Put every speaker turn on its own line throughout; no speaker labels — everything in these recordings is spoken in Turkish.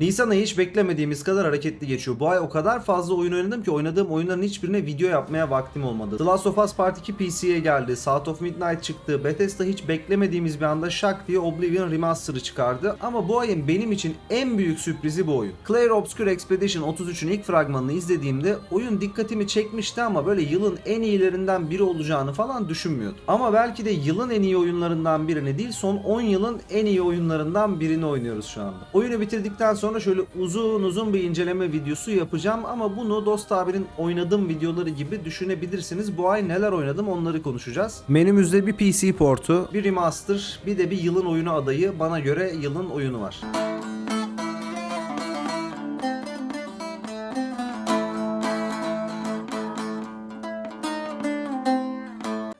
Nisan ayı hiç beklemediğimiz kadar hareketli geçiyor. Bu ay o kadar fazla oyun oynadım ki oynadığım oyunların hiçbirine video yapmaya vaktim olmadı. The Last of Us Part 2 PC'ye geldi. South of Midnight çıktı. Bethesda hiç beklemediğimiz bir anda şak diye Oblivion Remaster'ı çıkardı. Ama bu ayın benim için en büyük sürprizi bu oyun. Clair Obscure Expedition 33'ün ilk fragmanını izlediğimde oyun dikkatimi çekmişti ama böyle yılın en iyilerinden biri olacağını falan düşünmüyordum. Ama belki de yılın en iyi oyunlarından birini değil son 10 yılın en iyi oyunlarından birini oynuyoruz şu anda. Oyunu bitirdikten sonra şöyle uzun uzun bir inceleme videosu yapacağım ama bunu Dost abinin oynadığım videoları gibi düşünebilirsiniz. Bu ay neler oynadım onları konuşacağız. Menümüzde bir PC portu, bir remaster, bir de bir yılın oyunu adayı. Bana göre yılın oyunu var.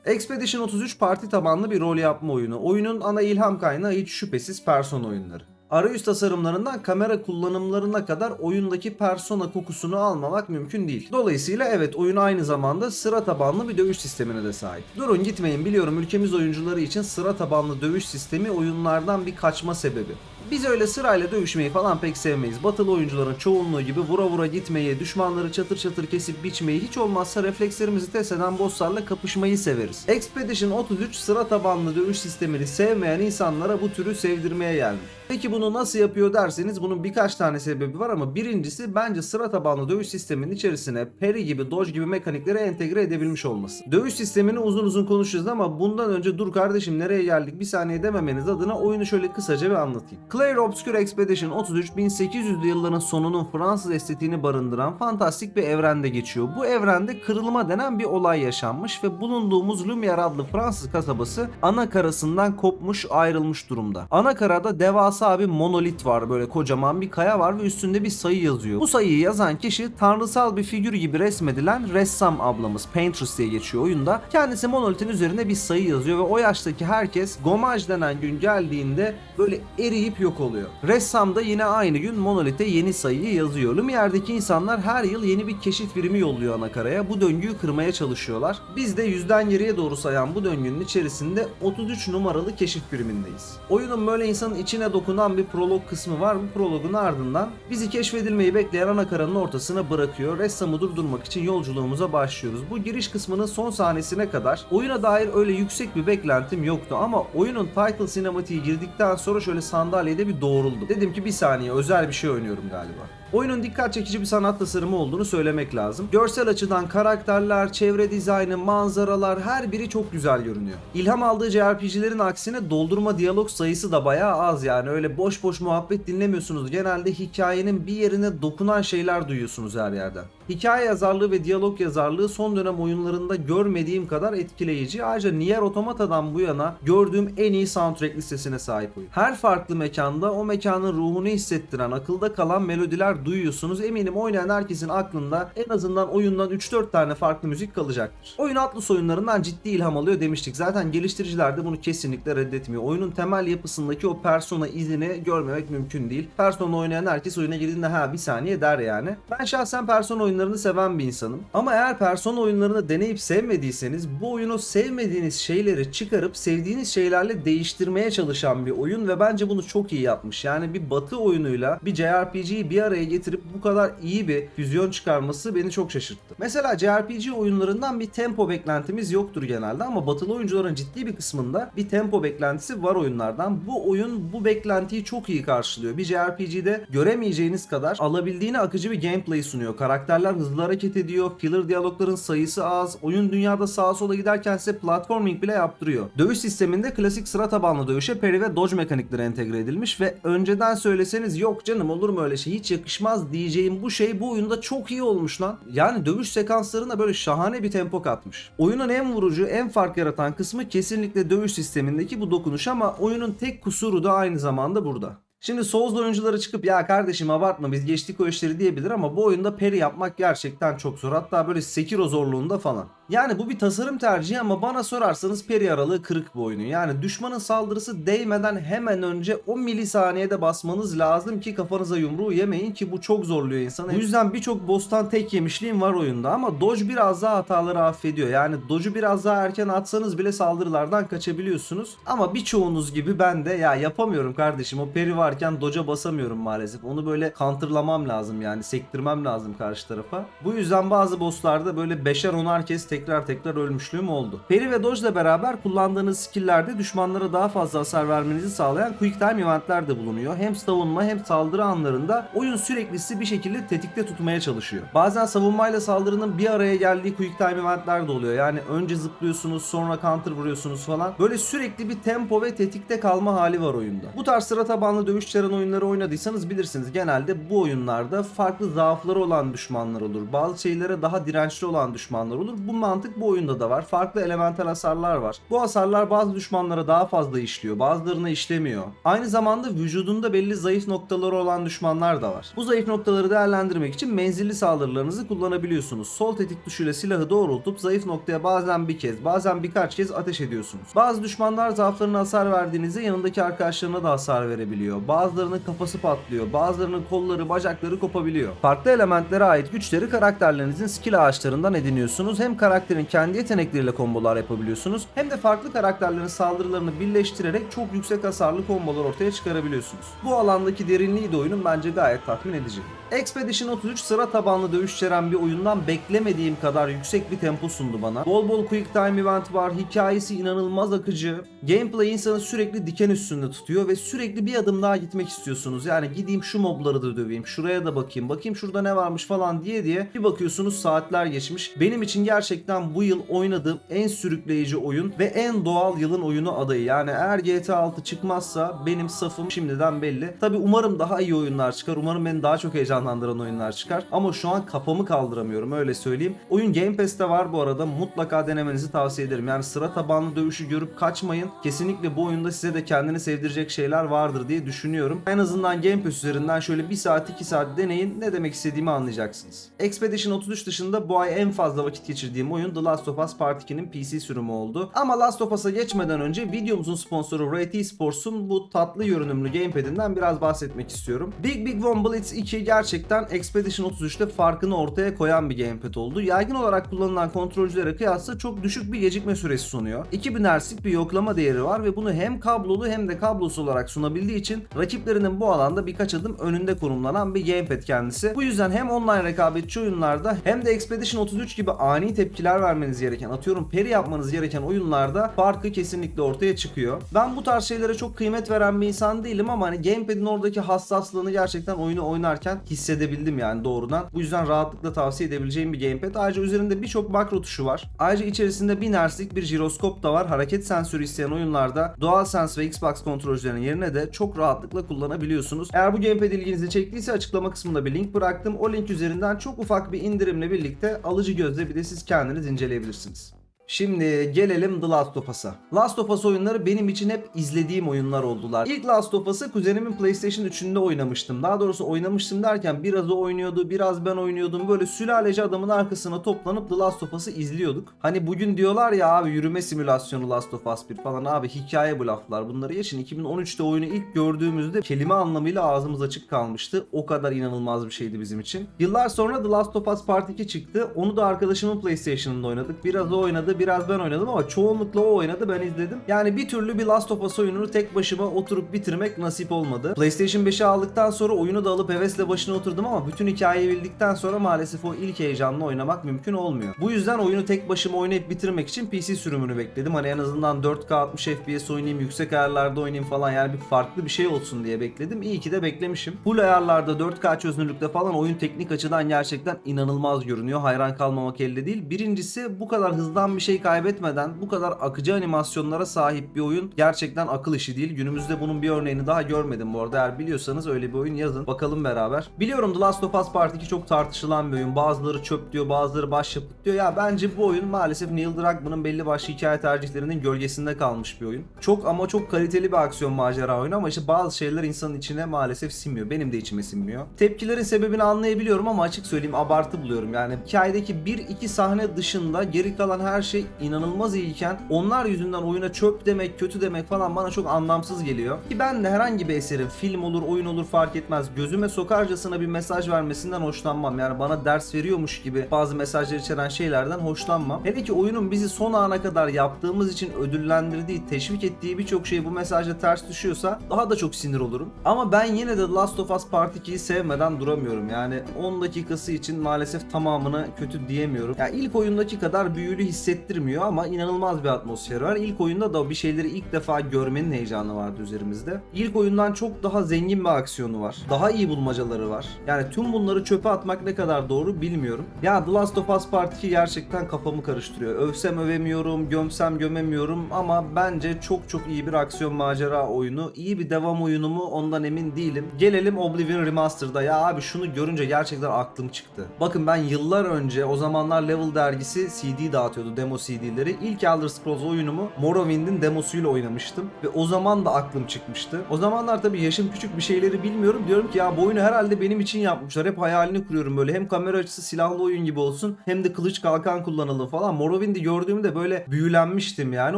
Expedition 33 parti tabanlı bir rol yapma oyunu. Oyunun ana ilham kaynağı hiç şüphesiz Persona oyunları. Arayüz tasarımlarından kamera kullanımlarına kadar oyundaki persona kokusunu almamak mümkün değil. Dolayısıyla evet oyun aynı zamanda sıra tabanlı bir dövüş sistemine de sahip. Durun gitmeyin biliyorum ülkemiz oyuncuları için sıra tabanlı dövüş sistemi oyunlardan bir kaçma sebebi. Biz öyle sırayla dövüşmeyi falan pek sevmeyiz. Batılı oyuncuların çoğunluğu gibi vura vura gitmeyi, düşmanları çatır çatır kesip biçmeyi, hiç olmazsa reflekslerimizi test eden bosslarla kapışmayı severiz. Expedition 33 sıra tabanlı dövüş sistemini sevmeyen insanlara bu türü sevdirmeye gelmiş. Peki bunu nasıl yapıyor derseniz bunun birkaç tane sebebi var ama birincisi bence sıra tabanlı dövüş sisteminin içerisine parry gibi, dodge gibi mekanikleri entegre edebilmiş olması. Dövüş sistemini uzun uzun konuşacağız ama bundan önce dur kardeşim nereye geldik bir saniye dememeniz adına oyunu şöyle kısaca bir anlatayım. Clair Obscure Expedition 33 1800'lü yılların sonunun Fransız estetiğini barındıran fantastik bir evrende geçiyor. Bu evrende kırılma denen bir olay yaşanmış ve bulunduğumuz Lumière adlı Fransız kasabası ana karasından kopmuş ayrılmış durumda. Ana karada devasa bir monolit var böyle kocaman bir kaya var ve üstünde bir sayı yazıyor. Bu sayıyı yazan kişi tanrısal bir figür gibi resmedilen ressam ablamız Paintress diye geçiyor oyunda. Kendisi monolitin üzerinde bir sayı yazıyor ve o yaştaki herkes Gomaj denen gün geldiğinde böyle eriyip yok oluyor. Ressam da yine aynı gün monolite yeni sayıyı yazıyor. Lumiere'deki insanlar her yıl yeni bir keşif birimi yolluyor anakaraya. Bu döngüyü kırmaya çalışıyorlar. Biz de yüzden geriye doğru sayan bu döngünün içerisinde 33 numaralı keşif birimindeyiz. Oyunun böyle insanın içine dokunan bir prolog kısmı var. Bu prologun ardından bizi keşfedilmeyi bekleyen anakaranın ortasına bırakıyor. Ressamı durdurmak için yolculuğumuza başlıyoruz. Bu giriş kısmının son sahnesine kadar oyuna dair öyle yüksek bir beklentim yoktu ama oyunun title sinematiği girdikten sonra şöyle sandalyede bir doğruldum. Dedim ki bir saniye özel bir şey oynuyorum galiba. Oyunun dikkat çekici bir sanat tasarımı olduğunu söylemek lazım. Görsel açıdan karakterler, çevre dizaynı, manzaralar her biri çok güzel görünüyor. İlham aldığı JRPG'lerin aksine doldurma diyalog sayısı da bayağı az yani öyle boş boş muhabbet dinlemiyorsunuz. Genelde hikayenin bir yerine dokunan şeyler duyuyorsunuz her yerden. Hikaye yazarlığı ve diyalog yazarlığı son dönem oyunlarında görmediğim kadar etkileyici. Ayrıca Nier Automata'dan bu yana gördüğüm en iyi soundtrack listesine sahip oyun. Her farklı mekanda o mekanın ruhunu hissettiren, akılda kalan melodiler duyuyorsunuz. Eminim oynayan herkesin aklında en azından oyundan 3-4 tane farklı müzik kalacaktır. Oyun Atlus oyunlarından ciddi ilham alıyor demiştik. Zaten geliştiriciler de bunu kesinlikle reddetmiyor. Oyunun temel yapısındaki o persona izini görmemek mümkün değil. Persona oynayan herkes oyuna girdiğinde ha bir saniye der yani. Ben şahsen persona oyunlarını seven bir insanım. Ama eğer persona oyunlarını deneyip sevmediyseniz bu oyunu sevmediğiniz şeyleri çıkarıp sevdiğiniz şeylerle değiştirmeye çalışan bir oyun ve bence bunu çok iyi yapmış. Yani bir batı oyunuyla bir JRPG'yi bir araya getirip bu kadar iyi bir füzyon çıkarması beni çok şaşırttı. Mesela JRPG oyunlarından bir tempo beklentimiz yoktur genelde ama batılı oyuncuların ciddi bir kısmında bir tempo beklentisi var oyunlardan. Bu oyun bu beklentiyi çok iyi karşılıyor. Bir JRPG'de göremeyeceğiniz kadar alabildiğine akıcı bir gameplay sunuyor. Karakterler hızlı hareket ediyor. Filler diyalogların sayısı az. Oyun dünyada sağa sola giderken size platforming bile yaptırıyor. Dövüş sisteminde klasik sıra tabanlı dövüşe parry ve dodge mekanikleri entegre edilmiş ve önceden söyleseniz yok canım olur mu öyle şey hiç yakışmaz diyeceğim bu şey bu oyunda çok iyi olmuş lan. Yani dövüş sekanslarına böyle şahane bir tempo katmış. Oyunun en vurucu, en fark yaratan kısmı kesinlikle dövüş sistemindeki bu dokunuş ama oyunun tek kusuru da aynı zamanda burada. Şimdi Souls oyuncuları çıkıp ya kardeşim abartma biz geçtik o işleri diyebilir ama bu oyunda parry yapmak gerçekten çok zor. Hatta böyle Sekiro zorluğunda falan. Yani bu bir tasarım tercihi ama bana sorarsanız parry aralığı kırık bu oyunu. Yani düşmanın saldırısı değmeden hemen önce o milisaniyede basmanız lazım ki kafanıza yumruğu yemeyin ki bu çok zorluyor insanı. Bu yüzden birçok boss'tan tek yemişliğim var oyunda ama dodge biraz daha hataları affediyor. Yani dodge'u biraz daha erken atsanız bile saldırılardan kaçabiliyorsunuz. Ama birçoğunuz gibi ben de ya yapamıyorum kardeşim o peri var yaparken doca basamıyorum maalesef. Onu böyle counterlamam lazım yani sektirmem lazım karşı tarafa. Bu yüzden bazı bosslarda böyle beşer onar kez tekrar tekrar ölmüşlüğüm oldu. Peri ve dodge ile beraber kullandığınız skill'lerde düşmanlara daha fazla hasar vermenizi sağlayan quick time eventler de bulunuyor. Hem savunma hem saldırı anlarında oyun sürekli bir şekilde tetikte tutmaya çalışıyor. Bazen savunmayla saldırının bir araya geldiği quick time eventler de oluyor. Yani önce zıplıyorsunuz sonra counter vuruyorsunuz falan. Böyle sürekli bir tempo ve tetikte kalma hali var oyunda. Bu tarz sıra tabanlı dövüş çaren oyunları oynadıysanız bilirsiniz genelde bu oyunlarda farklı zaafları olan düşmanlar olur. Bazı şeylere daha dirençli olan düşmanlar olur. Bu mantık bu oyunda da var. Farklı elemental hasarlar var. Bu hasarlar bazı düşmanlara daha fazla işliyor. Bazılarına işlemiyor. Aynı zamanda vücudunda belli zayıf noktaları olan düşmanlar da var. Bu zayıf noktaları değerlendirmek için menzilli saldırılarınızı kullanabiliyorsunuz. Sol tetik tuşuyla silahı doğrultup zayıf noktaya bazen bir kez, bazen birkaç kez ateş ediyorsunuz. Bazı düşmanlar zaaflarına hasar verdiğinizde yanındaki arkadaşlarına da hasar verebiliyor. Bazılarının kafası patlıyor, bazılarının kolları, bacakları kopabiliyor. Farklı elementlere ait güçleri karakterlerinizin skill ağaçlarından ediniyorsunuz. Hem karakterin kendi yetenekleriyle kombolar yapabiliyorsunuz hem de farklı karakterlerin saldırılarını birleştirerek çok yüksek hasarlı kombolar ortaya çıkarabiliyorsunuz. Bu alandaki derinliği de oyunun bence gayet tatmin edici. Expedition 33 sıra tabanlı dövüş içeren bir oyundan beklemediğim kadar yüksek bir tempo sundu bana. Bol bol quick time event var, hikayesi inanılmaz akıcı. Gameplay insanı sürekli diken üstünde tutuyor ve sürekli bir adım daha gitmek istiyorsunuz. Yani gideyim şu mobları da döveyim, şuraya da bakayım, bakayım şurada ne varmış falan diye diye bir bakıyorsunuz saatler geçmiş. Benim için gerçekten bu yıl oynadığım en sürükleyici oyun ve en doğal yılın oyunu adayı. Yani eğer GTA 6 çıkmazsa benim safım şimdiden belli. Tabi umarım daha iyi oyunlar çıkar. Umarım beni daha çok heyecanlandıran oyunlar çıkar. Ama şu an kafamı kaldıramıyorum öyle söyleyeyim. Oyun Game Pass'te var bu arada. Mutlaka denemenizi tavsiye ederim. Yani sıra tabanlı dövüşü görüp kaçmayın. Kesinlikle bu oyunda size de kendini sevdirecek şeyler vardır diye düşünüyorum. En azından Game Pass üzerinden şöyle 1 saat 2 saat deneyin. Ne demek istediğimi anlayacaksınız. Expedition 33 dışında bu ay en fazla vakit geçirdiğim oyun The Last of Us Part 2'nin PC sürümü oldu. Ama Last of Us'a geçmeden önce videomuzun sponsoru Rate Esports'un bu tatlı görünümlü gamepad'inden biraz bahsetmek istiyorum. Big Big One Blitz 2 gerçekten Expedition 33'te farkını ortaya koyan bir gamepad oldu. Yaygın olarak kullanılan kontrolcülere kıyasla çok düşük bir gecikme süresi sunuyor. 2000 Hz'lik bir yoklama değeri var ve bunu hem kablolu hem de kablosuz olarak sunabildiği için rakiplerinin bu alanda birkaç adım önünde konumlanan bir gamepad kendisi. Bu yüzden hem online rekabetçi oyunlarda hem de Expedition 33 gibi ani tepkiler vermeniz gereken, atıyorum peri yapmanız gereken oyunlarda farkı kesinlikle ortaya çıkıyor. Ben bu tarz şeylere çok kıymet veren bir insan değilim ama hani gamepad'in oradaki hassaslığını gerçekten oyunu oynarken hissedebildim yani doğrudan. Bu yüzden rahatlıkla tavsiye edebileceğim bir gamepad. Ayrıca üzerinde birçok makro tuşu var. Ayrıca içerisinde 1000 Hz'lik bir jiroskop da var. Hareket sensörü isteyen oyunlarda DualSense ve Xbox kontrolcülerinin yerine de çok rahatlıkla kullanabiliyorsunuz. Eğer bu gamepad ilginizi çektiyse açıklama kısmında bir link bıraktım. O link üzerinden çok ufak bir indirimle birlikte alıcı gözle bir de siz kendiniz inceleyebilirsiniz. Şimdi gelelim The Last of Us'a. Last of Us oyunları benim için hep izlediğim oyunlar oldular. İlk Last of Us'ı kuzenimin PlayStation 3'ünde oynamıştım. Daha doğrusu oynamıştım derken biraz o oynuyordu, biraz ben oynuyordum. Böyle sülalece adamın arkasına toplanıp The Last of Us'ı izliyorduk. Hani bugün diyorlar ya abi yürüme simülasyonu Last of Us 1 falan abi hikaye bu laflar. Bunları yaşın 2013'te oyunu ilk gördüğümüzde kelime anlamıyla ağzımız açık kalmıştı. O kadar inanılmaz bir şeydi bizim için. Yıllar sonra The Last of Us Part 2 çıktı. Onu da arkadaşımın PlayStation'ında oynadık. Biraz o oynadı, biraz ben oynadım ama çoğunlukla o oynadı ben izledim. Yani bir türlü bir Last of Us oyununu tek başıma oturup bitirmek nasip olmadı. PlayStation 5'i aldıktan sonra oyunu da alıp hevesle başına oturdum ama bütün hikayeyi bildikten sonra maalesef o ilk heyecanla oynamak mümkün olmuyor. Bu yüzden oyunu tek başıma oynayıp bitirmek için PC sürümünü bekledim. Hani en azından 4K 60 FPS oynayayım, yüksek ayarlarda oynayayım falan yani bir farklı bir şey olsun diye bekledim. İyi ki de beklemişim. Full ayarlarda 4K çözünürlükte falan oyun teknik açıdan gerçekten inanılmaz görünüyor. Hayran kalmamak elde değil. Birincisi bu kadar hızdan kaybetmeden bu kadar akıcı animasyonlara sahip bir oyun gerçekten akıl işi değil. Günümüzde bunun bir örneğini daha görmedim bu arada. Eğer biliyorsanız öyle bir oyun yazın. Bakalım beraber. Biliyorum The Last of Us Part 2 çok tartışılan bir oyun. Bazıları çöp diyor, bazıları başyapıt diyor. Ya bence bu oyun maalesef Neil Druckmann'ın belli başlı hikaye tercihlerinin gölgesinde kalmış bir oyun. Çok ama çok kaliteli bir aksiyon macera oyunu ama işte bazı şeyler insanın içine maalesef sinmiyor. Benim de içime sinmiyor. Tepkilerin sebebini anlayabiliyorum ama açık söyleyeyim abartı buluyorum. Yani hikayedeki bir iki sahne dışında geri kalan her şey şey inanılmaz iyiyken onlar yüzünden oyuna çöp demek, kötü demek falan bana çok anlamsız geliyor. Ki ben de herhangi bir eserin film olur, oyun olur fark etmez. Gözüme sokarcasına bir mesaj vermesinden hoşlanmam. Yani bana ders veriyormuş gibi bazı mesajlar içeren şeylerden hoşlanmam. Hele ki oyunun bizi son ana kadar yaptığımız için ödüllendirdiği, teşvik ettiği birçok şey bu mesajla ters düşüyorsa daha da çok sinir olurum. Ama ben yine de Last of Us Part 2'yi sevmeden duramıyorum. Yani 10 dakikası için maalesef tamamını kötü diyemiyorum. Ya ilk oyundaki kadar büyülü hissettirmiyor ama inanılmaz bir atmosfer var. İlk oyunda da bir şeyleri ilk defa görmenin heyecanı vardı üzerimizde. İlk oyundan çok daha zengin bir aksiyonu var. Daha iyi bulmacaları var. Yani tüm bunları çöpe atmak ne kadar doğru bilmiyorum. Ya The Last of Us Part 2 gerçekten kafamı karıştırıyor. Övsem övemiyorum, gömsem gömemiyorum ama bence çok çok iyi bir aksiyon macera oyunu. İyi bir devam oyunu mu ondan emin değilim. Gelelim Oblivion Remaster'da. Ya abi şunu görünce gerçekten aklım çıktı. Bakın ben yıllar önce o zamanlar Level dergisi CD dağıtıyordu demo CD'leri. İlk Elder Scrolls oyunumu Morrowind'in demosuyla oynamıştım ve o zaman da aklım çıkmıştı. O zamanlar tabii yaşım küçük bir şeyleri bilmiyorum. Diyorum ki ya bu oyunu herhalde benim için yapmışlar. Hep hayalini kuruyorum böyle. Hem kamera açısı silahlı oyun gibi olsun hem de kılıç kalkan kullanalım falan. Morrowind'i gördüğümde böyle büyülenmiştim yani.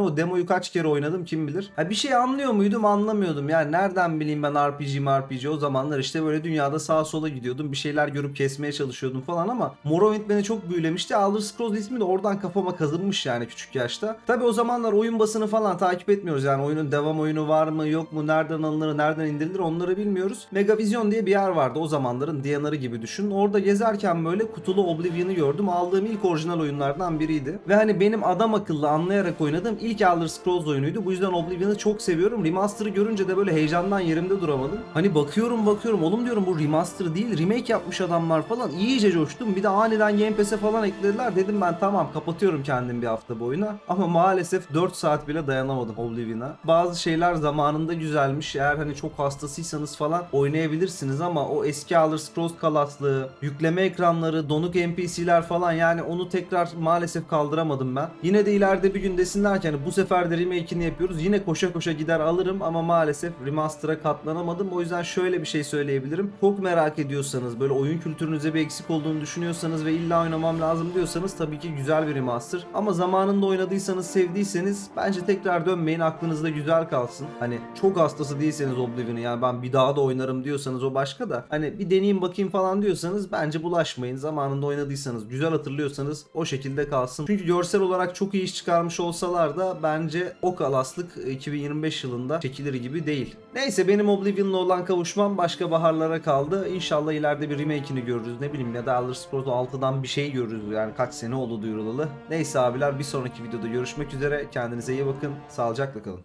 O demoyu kaç kere oynadım kim bilir. Ha bir şey anlıyor muydum anlamıyordum. Yani nereden bileyim ben RPG RPG o zamanlar işte böyle dünyada sağa sola gidiyordum. Bir şeyler görüp kesmeye çalışıyordum falan ama Morrowind beni çok büyülemişti. Elder Scrolls ismi de oradan kafama kazınmış yani küçük yaşta. Tabi o zamanlar oyun basını falan takip etmiyoruz. Yani oyunun devam oyunu var mı yok mu nereden alınır nereden indirilir onları bilmiyoruz. Megavision diye bir yer vardı o zamanların DNR'ı gibi düşün. Orada gezerken böyle kutulu Oblivion'ı gördüm. Aldığım ilk orijinal oyunlardan biriydi. Ve hani benim adam akıllı anlayarak oynadığım ilk Elder Scrolls oyunuydu. Bu yüzden Oblivion'ı çok seviyorum. Remaster'ı görünce de böyle heyecandan yerimde duramadım. Hani bakıyorum bakıyorum oğlum diyorum bu remaster değil remake yapmış adamlar falan. İyice coştum. Bir de aniden Game Pass'e falan eklediler. Dedim ben tamam kapatıyorum kendim bir hafta boyuna. Ama maalesef 4 saat bile dayanamadım Oblivion'a. Bazı şeyler zamanında güzelmiş. Eğer hani çok hastasıysanız falan oynayabilirsiniz ama o eski Elder Scrolls kalaslığı, yükleme ekranları, donuk NPC'ler falan yani onu tekrar maalesef kaldıramadım ben. Yine de ileride bir gün desinler ki hani bu sefer de remake'ini yapıyoruz. Yine koşa koşa gider alırım ama maalesef remaster'a katlanamadım. O yüzden şöyle bir şey söyleyebilirim. Çok merak ediyorsanız böyle oyun kültürünüzde bir eksik olduğunu düşünüyorsanız ve illa oynamam lazım diyorsanız tabii ki güzel bir remaster. Ama zamanında oynadıysanız sevdiyseniz bence tekrar dönmeyin aklınızda güzel kalsın. Hani çok hastası değilseniz Oblivion'ı yani ben bir daha da oynarım diyorsanız o başka da hani bir deneyeyim bakayım falan diyorsanız bence bulaşmayın. Zamanında oynadıysanız güzel hatırlıyorsanız o şekilde kalsın. Çünkü görsel olarak çok iyi iş çıkarmış olsalar da bence o kalaslık 2025 yılında çekilir gibi değil. Neyse benim Oblivion'la olan kavuşmam başka baharlara kaldı. İnşallah ileride bir remake'ini görürüz. Ne bileyim ya da Elder Scrolls 6'dan bir şey görürüz. Yani kaç sene oldu duyurulalı. Neyse abiler bir sonraki videoda görüşmek üzere. Kendinize iyi bakın. Sağlıcakla kalın.